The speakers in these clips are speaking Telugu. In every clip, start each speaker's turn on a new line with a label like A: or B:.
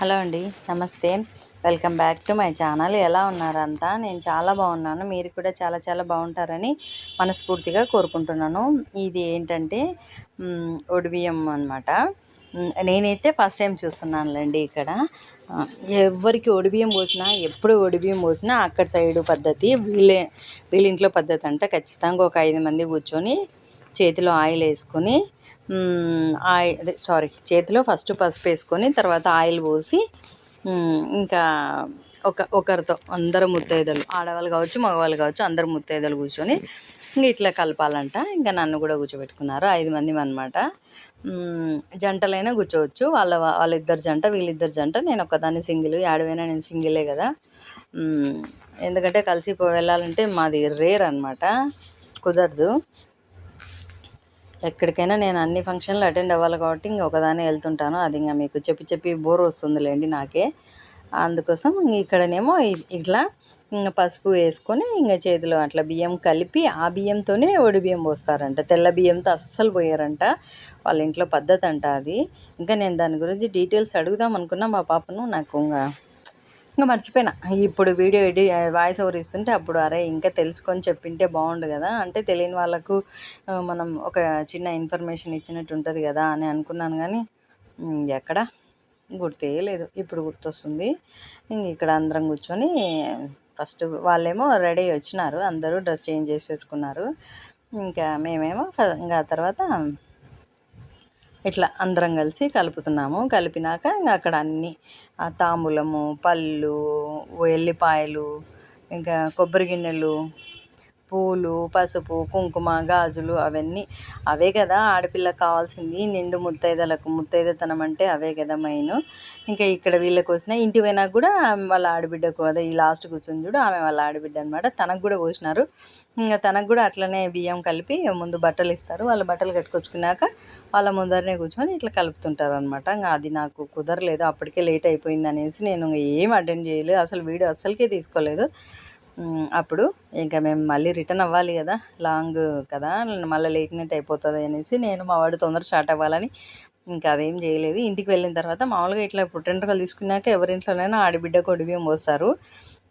A: హలో అండి నమస్తే. Welcome back to my channel. ఎలా ఉన్నారంతా? నేను చాలా బాగున్నాను. మీరు కూడా చాలా చాలా బాగుంటారని మనస్ఫూర్తిగా కోరుకుంటున్నాను. ఇది ఏంటంటే ఒడిబియ్యం అనమాట నేనైతే ఫస్ట్ టైం చూస్తున్నానులేండి ఇక్కడ. ఎవరికి ఒడిబియ్యం పోసినా ఎప్పుడు ఒడిబియ్యం పోసినా అక్కడ సైడు పద్ధతి వీళ్ళే వీళ్ళ ఇంట్లో పద్ధతి అంట. ఖచ్చితంగా ఒక ఐదు మంది కూర్చొని చేతిలో ఆయిల్ వేసుకొని ఆయిల్ అదే సారీ చేతిలో ఫస్ట్ పసుపు వేసుకొని తర్వాత ఆయిల్ పోసి ఇంకా ఒక ఒకరితో అందరు ముత్తైదలు ఆడవాళ్ళు కావచ్చు మగవాళ్ళు కావచ్చు అందరు ముత్తైదలు కూర్చొని ఇంకా ఇట్లా కలపాలంట. ఇంకా నన్ను కూడా కూర్చోబెట్టుకున్నారు ఐదు మంది అనమాట జంటలైనా కూర్చోవచ్చు వాళ్ళ వాళ్ళిద్దరు జంట వీళ్ళిద్దరు జంట నేను ఒక్కదాన్ని సింగిల్ ఆడవైనా నేను సింగిలే కదా. ఎందుకంటే కలిసి పో- వెళ్ళాలంటే మాది రేర్ అనమాట కుదరదు. ఎక్కడికైనా నేను అన్ని ఫంక్షన్లు అటెండ్ అవ్వాలి కాబట్టి ఇంక ఒకదానే వెళ్తుంటాను. అది ఇంకా మీకు చెప్పి చెప్పి బోర్ వస్తుందిలేండి నాకే. అందుకోసం ఇక్కడనేమో ఇట్లా ఇంకా పసుపు వేసుకొని ఇంకా చేతిలో అట్లా బియ్యం కలిపి ఆ బియ్యంతోనే ఒడి బియ్యం పోస్తారంట. తెల్ల బియ్యంతో అస్సలు పోయారంట. వాళ్ళ ఇంట్లో పద్ధతి అంట అది. ఇంకా నేను దాని గురించి డీటెయిల్స్ అడుగుదాం అనుకున్నా మా పాపను. నాకు ఇంకా ఇంకా మర్చిపోయినా. ఇప్పుడు వీడియో ఎడి వాయిస్ ఓవర్ ఇస్తుంటే అప్పుడు అరే ఇంకా తెలుసుకొని చెప్పింటే బాగుండు కదా. అంటే తెలియని వాళ్ళకు మనం ఒక చిన్న ఇన్ఫర్మేషన్ ఇచ్చినట్టు ఉంటుంది కదా అని అనుకున్నాను కానీ ఎక్కడ? గుర్తే లేదు. ఇప్పుడు గుర్తొస్తుంది. ఇంక ఇక్కడ అందరం కూర్చొని ఫస్ట్ వాళ్ళేమో రెడీ అయ్యి వచ్చినారు. అందరూ డ్రెస్ చేంజ్ చేసేసుకున్నారు. ఇంకా మేమేమో ఇంకా తర్వాత ఇట్లా అందరం కలిసి కలుపుతున్నాము. కలిపినాక ఇంకా అక్కడ అన్నీ ఆ తాంబూలము పళ్ళు ఎల్లిపాయలు ఇంకా కొబ్బరి గిన్నెలు పూలు పసుపు కుంకుమ గాజులు అవన్నీ అవే కదా ఆడపిల్లకు కావాల్సింది. నిండు ముత్తైదలకు ముత్తైదతనం అంటే అవే కదా మెయిన్. ఇంకా ఇక్కడ వీళ్ళకి వచ్చిన ఇంటి పోయినాక కూడా వాళ్ళ ఆడబిడ్డకు అదే ఈ లాస్ట్ కూర్చొని చూడు ఆమె వాళ్ళ ఆడబిడ్డ అనమాట తనకు కూడా పోసినారు. ఇంకా తనకు కూడా అట్లనే బియ్యం కలిపి ముందు బట్టలు ఇస్తారు. వాళ్ళ బట్టలు కట్టుకొచ్చుకున్నాక వాళ్ళ ముందరనే కూర్చొని ఇట్లా కలుపుతుంటారు అనమాట ఇంకా అది నాకు కుదరలేదు. అప్పటికే లేట్ అయిపోయింది అనేసి నేను ఇంకా ఏం అటెండ్ చేయలేదు. అసలు వీడియో అస్సలకే తీసుకోలేదు. అప్పుడు ఇంకా మేము మళ్ళీ రిటర్న్ అవ్వాలి కదా లాంగ్ కదా మళ్ళీ లేట్ నైట్ అయిపోతుంది అనేసి నేను మా వాడు తొందర స్టార్ట్ అవ్వాలని ఇంకా అవేం చేయలేదు. ఇంటికి వెళ్ళిన తర్వాత మామూలుగా ఇట్లా పుట్టెంట్రుకలు తీసుకున్నాక ఎవరింట్లోనైనా ఆడబిడ్డ కొడిబియ్యం పోస్తారు.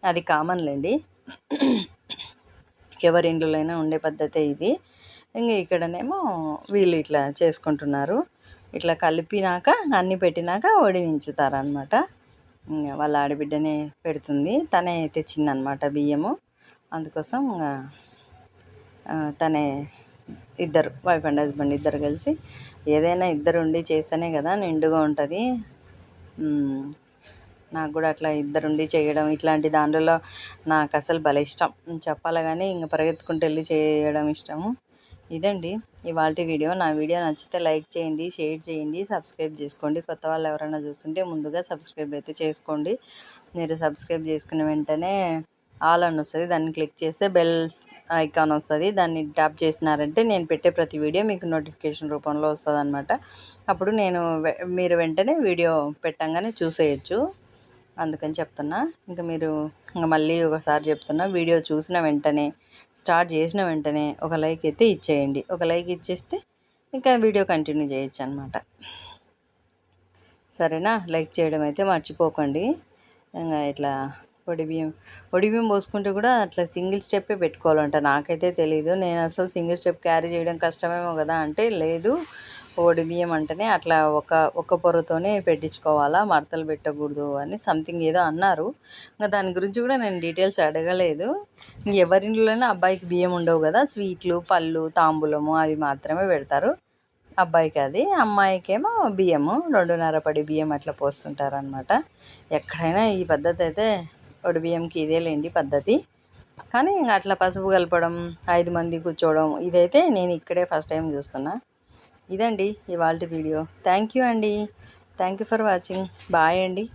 A: అది కామన్లేండి ఎవరి ఇంట్లోనైనా ఉండే పద్ధతే ఇది. ఇంకా ఇక్కడనేమో వీళ్ళు ఇట్లా చేసుకుంటున్నారు. ఇట్లా కలిపినాక అన్నీ పెట్టినాక వడినించుతారనమాట ఇంకా వాళ్ళ ఆడబిడ్డనే పెడుతుంది. తనే తెచ్చిందనమాట బియ్యము. అందుకోసం తనే ఇద్దరు వైఫ్ అండ్ హస్బెండ్ ఇద్దరు కలిసి ఏదైనా ఇద్దరు ఉండి చేస్తేనే కదా నిండుగా ఉంటుంది. నాకు కూడా అట్లా ఇద్దరుండి చేయడం ఇట్లాంటి దాంట్లో నాకు అసలు భలే ఇష్టం. చెప్పాలి కానీ ఇంక పరిగెత్తుకుంటూ వెళ్ళి చేయడం ఇష్టము. ఇదండి. ఇవాళ వీడియో. నా వీడియో నచ్చితే లైక్ చేయండి షేర్ చేయండి సబ్స్క్రైబ్ చేసుకోండి. కొత్త వాళ్ళు ఎవరైనా చూస్తుంటే ముందుగా సబ్స్క్రైబ్ అయితే చేసుకోండి. మీరు సబ్స్క్రైబ్ చేసుకున్న వెంటనే ఆల్ అని వస్తుంది. దాన్ని క్లిక్ చేస్తే బెల్ ఐకాన్ వస్తుంది. దాన్ని ట్యాప్ చేసినారంటే నేను పెట్టే ప్రతి వీడియో మీకు నోటిఫికేషన్ రూపంలో వస్తుంది అప్పుడు నేను వె- మీరు వెంటనే వీడియో పెట్టంగానే చూసేయచ్చు. అందుకని చెప్తున్నా. ఇంకా మీరు ఇంకా మళ్ళీ ఒకసారి చెప్తున్నా వీడియో చూసిన వెంటనే స్టార్ట్ చేసిన వెంటనే ఒక లైక్ అయితే ఇచ్చేయండి. ఒక లైక్ ఇచ్చేస్తే ఇంకా వీడియో కంటిన్యూ చేయొచ్చు అనమాట సరేనా? లైక్ చేయడం అయితే మర్చిపోకండి. ఇంకా ఇట్లా పొడి బియ్యం పొడి బియ్యం పోసుకుంటే కూడా అట్లా సింగిల్ స్టెప్పే పెట్టుకోవాలంట. నాకైతే తెలీదు. నేను అసలు సింగిల్ స్టెప్ క్యారీ చేయడం కష్టమేమో కదా అంటే లేదు. ఓడి బియ్యం అంటేనే అట్లా ఒక ఒక పొరతోనే పెట్టించుకోవాలా మడతలు పెట్టకూడదు అని సంథింగ్ ఏదో అన్నారు. ఇంకా దాని గురించి కూడా నేను డీటెయిల్స్ అడగలేదు. ఎవరింట్లోనే అబ్బాయికి బియ్యం ఉండవు కదా స్వీట్లు పళ్ళు తాంబూలము అవి మాత్రమే పెడతారు. అబ్బాయికి అది అమ్మాయికేమో బియ్యము రెండున్నర పడి బియ్యం అట్లా పోస్తుంటారనమాట ఎక్కడైనా ఈ పద్ధతి అయితే ఒడి బియ్యంకి ఇదే లేండి పద్ధతి. కానీ ఇంకా అట్లా పసుపు కలపడం ఐదు మంది కూర్చోవడం ఇదైతే నేను ఇక్కడే ఫస్ట్ టైం చూస్తున్నా. ఇదండి ఇవాళ వీడియో. థ్యాంక్ యూ అండి. Thank you for watching bye అండి.